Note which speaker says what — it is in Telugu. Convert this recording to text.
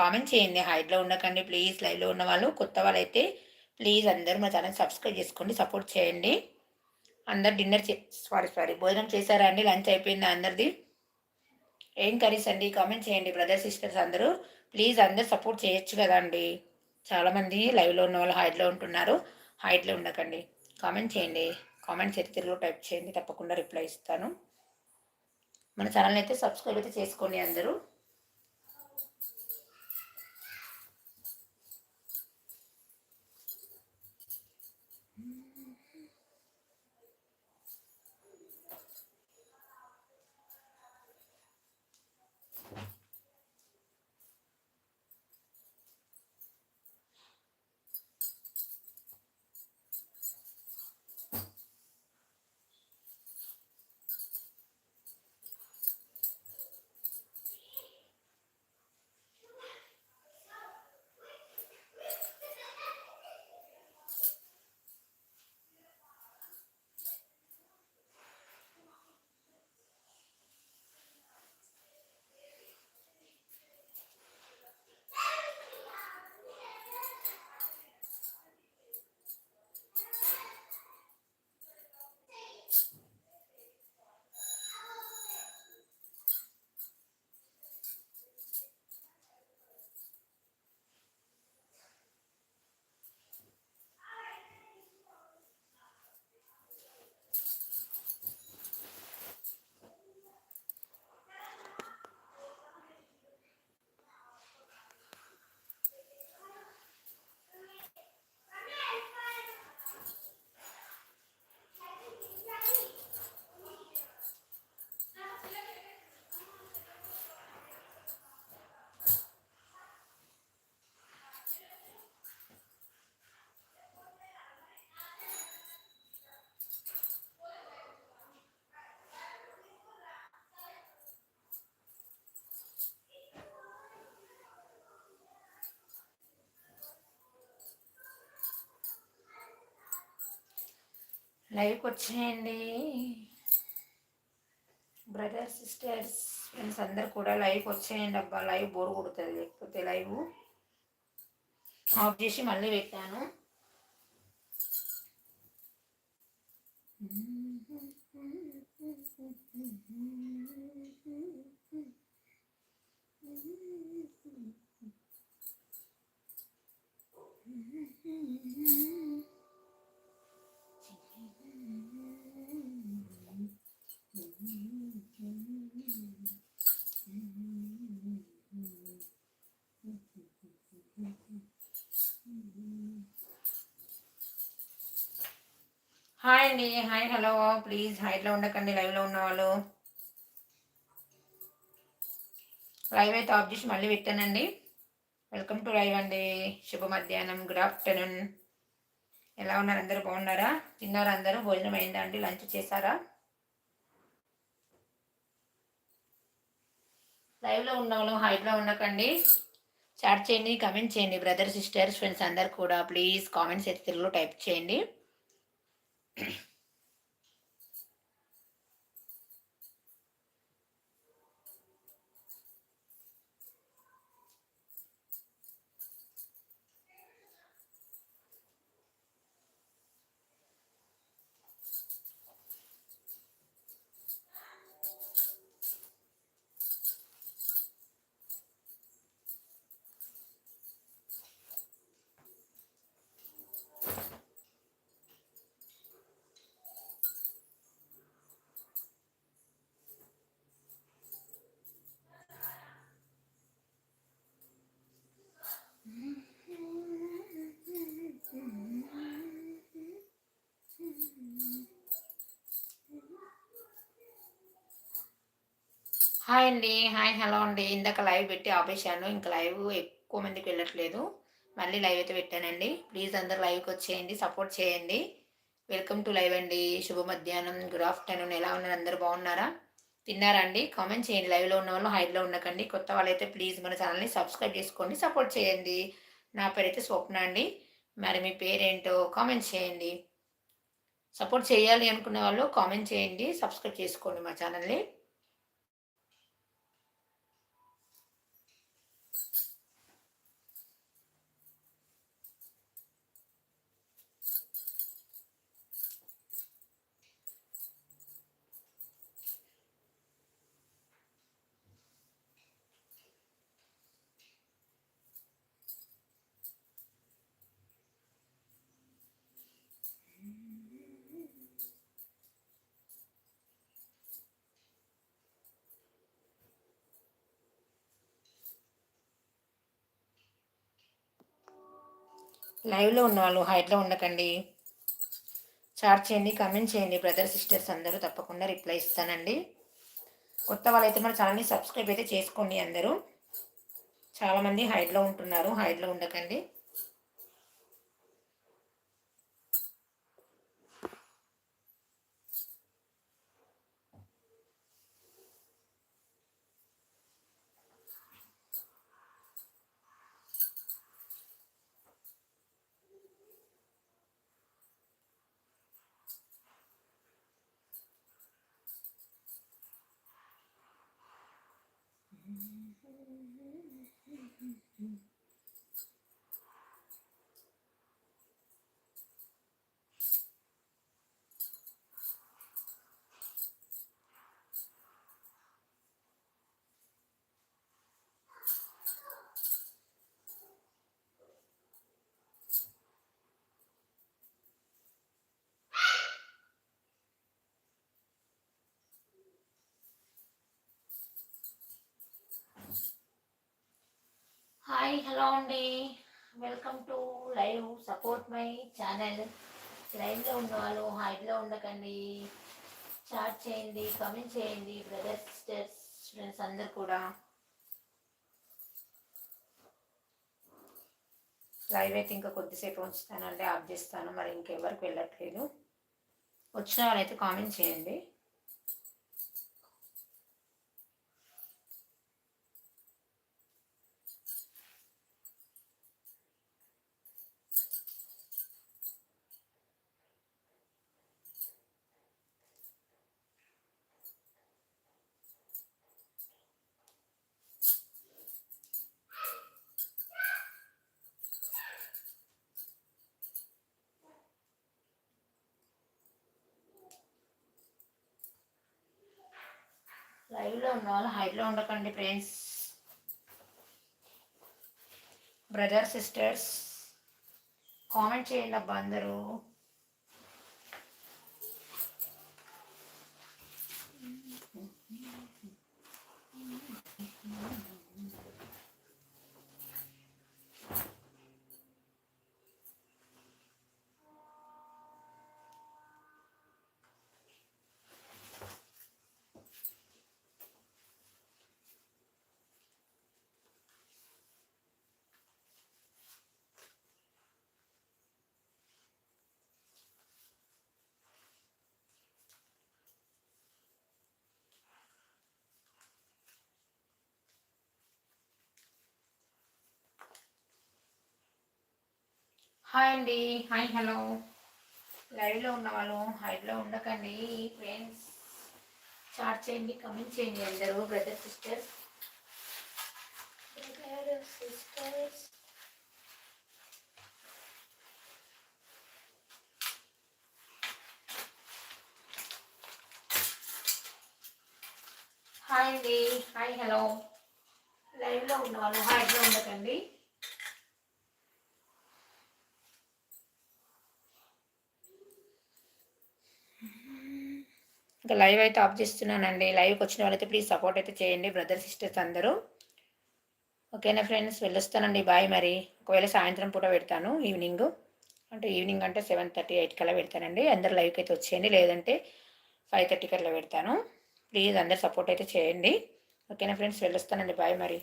Speaker 1: కామెంట్ చేయండి. హైట్లో ఉండకండి. ప్లీజ్ లైవ్లో ఉన్న వాళ్ళు కొత్త వాళ్ళు అయితే ప్లీజ్ అందరూ మా ఛానల్ సబ్స్క్రైబ్ చేసుకోండి. సపోర్ట్ చేయండి. అందరు డిన్నర్ చే సారీ సారీ భోజనం చేశారా అండి? లంచ్ అయిపోయిందా అందరిది? ఏం కర్రీస్ అండి? కామెంట్ చేయండి. బ్రదర్ సిస్టర్స్ అందరూ ప్లీజ్ అందరు సపోర్ట్ చేయొచ్చు కదండి. చాలామంది లైవ్లో ఉన్న వాళ్ళు హైట్లో ఉంటున్నారు. హైట్లో ఉండకండి. కామెంట్ చేయండి. కామెంట్ చరిత్రలో టైప్ చేయండి. తప్పకుండా రిప్లై ఇస్తాను. మన ఛానల్ అయితే సబ్స్క్రైబ్ అయితే చేసుకోండి అందరూ. లైవ్కి వచ్చేయండి. బ్రదర్స్ సిస్టర్స్ ఫ్రెండ్స్ అందరు కూడా లైవ్కి వచ్చేయండి అబ్బా. లైవ్ బోర్ కొడుతుంది లేకపోతే లైవ్ ఆఫ్ చేసి మళ్ళీ పెట్టాను. హాయ్ అండి. Hi hello. ప్లీజ్ హైట్లో ఉండకండి లైవ్లో ఉన్న వాళ్ళు లైవ్ అయితే ఆఫ్ చేసి మళ్ళీ పెట్టానండి. వెల్కమ్ టు లైవ్ అండి. శుభ మధ్యాహ్నం. Good afternoon. ఎలా ఉన్నారు? అందరూ బాగున్నారా? తిన్నారా అందరూ? భోజనం అయిందా అండి? లంచ్ చేశారా? లైవ్లో ఉన్న వాళ్ళు హైట్లో ఉండకండి. చాట్ చేయండి కమెంట్ చేయండి బ్రదర్ సిస్టర్స్ ఫ్రెండ్స్ అందరు కూడా. ప్లీజ్ కామెంట్స్ అయితే తెలుగులో టైప్ చేయండి. హాయ్ అండి. హాయ్ హలో అండి. ఇందాక లైవ్ పెట్టి ఆపేశాను. ఇంకా లైవ్ ఎక్కువ మందికి వెళ్ళట్లేదు. మళ్ళీ లైవ్ అయితే పెట్టానండి. ప్లీజ్ అందరు లైవ్కి వచ్చేయండి. సపోర్ట్ చేయండి. వెల్కమ్ టు లైవ్ అండి. శుభ మధ్యాహ్నం. Good afternoon. ఎలా ఉన్నారు? అందరు బాగున్నారా? తిన్నారా అండి? కామెంట్ చేయండి. లైవ్లో ఉన్న వాళ్ళు హైడ్లో ఉండకండి. కొత్త వాళ్ళైతే ప్లీజ్ మన ఛానల్ని సబ్స్క్రైబ్ చేసుకోండి. సపోర్ట్ చేయండి. నా పేరైతే స్వప్న అండి. మరి మీ పేరేంటో కామెంట్ చేయండి. సపోర్ట్ చేయాలి అనుకున్న వాళ్ళు కామెంట్ చేయండి. సబ్స్క్రైబ్ చేసుకోండి మా ఛానల్ని. లైవ్లో ఉన్నవాళ్ళు హైట్లో ఉండకండి. చాట్ చేయండి కమెంట్ చేయండి. బ్రదర్ సిస్టర్స్ అందరూ తప్పకుండా రిప్లై ఇస్తానండి. కొత్త వాళ్ళైతే మన ఛానల్ని సబ్స్క్రైబ్ అయితే చేసుకోండి అందరూ. చాలామంది హైట్లో ఉంటున్నారు హైట్లో ఉండకండి. హాయ్ హలో అండి. Welcome to live support my channel లైవ్లో ఉన్న వాళ్ళు హైట్లో ఉండకండి. చాట్ చేయండి కమెంట్ చేయండి బ్రదర్స్ సిస్టర్స్ ఫ్రెండ్స్ అందరు కూడా. లైవ్ అయితే ఇంకా కొద్దిసేపు ఉంచుతానండి ఆఫ్ చేస్తాను మరి ఇంకెవరికి వెళ్ళట్లేదు. వచ్చిన వాళ్ళైతే కామెంట్ చేయండి. లైవ్లో ఉన్న వాళ్ళు హైట్లో ఉండకండి ఫ్రెండ్స్. బ్రదర్ సిస్టర్స్ కామెంట్ చేయండి అబ్బా అందరూ. హాయ్ అండి. Hi hello. లైవ్లో ఉన్న వాళ్ళు హైలో ఉండకండి. ఫ్రెండ్స్ చాట్ చేయండి కమెంట్ చేయండి అందరూ బ్రదర్ బ్రదర్ సిస్టర్స్ హాయ్ అండి. Hi hello. లైవ్లో ఉన్న వాళ్ళు హైలో ఉండకండి. ఇంకా లైవ్ అయితే ఆఫ్ చేస్తున్నానండి. లైవ్కి వచ్చిన వాళ్ళైతే ప్లీజ్ సపోర్ట్ అయితే చేయండి బ్రదర్ సిస్టర్స్ అందరూ. ఓకేనా ఫ్రెండ్స్? వెళ్ళొస్తానండి. బాయ్ మరి. ఒకవేళ సాయంత్రం పూట పెడతాను ఈవినింగ్. అంటే ఈవినింగ్ అంటే సెవెన్ థర్టీ ఎయిట్ కల్లా పెడతానండి. అందరు లైవ్కి అయితే వచ్చేయండి. లేదంటే ఫైవ్ థర్టీ కల్లా పెడతాను. ప్లీజ్ అందరు సపోర్ట్ అయితే చేయండి. ఓకేనా ఫ్రెండ్స్? వెళ్ళొస్తానండి. బాయ్ మరి.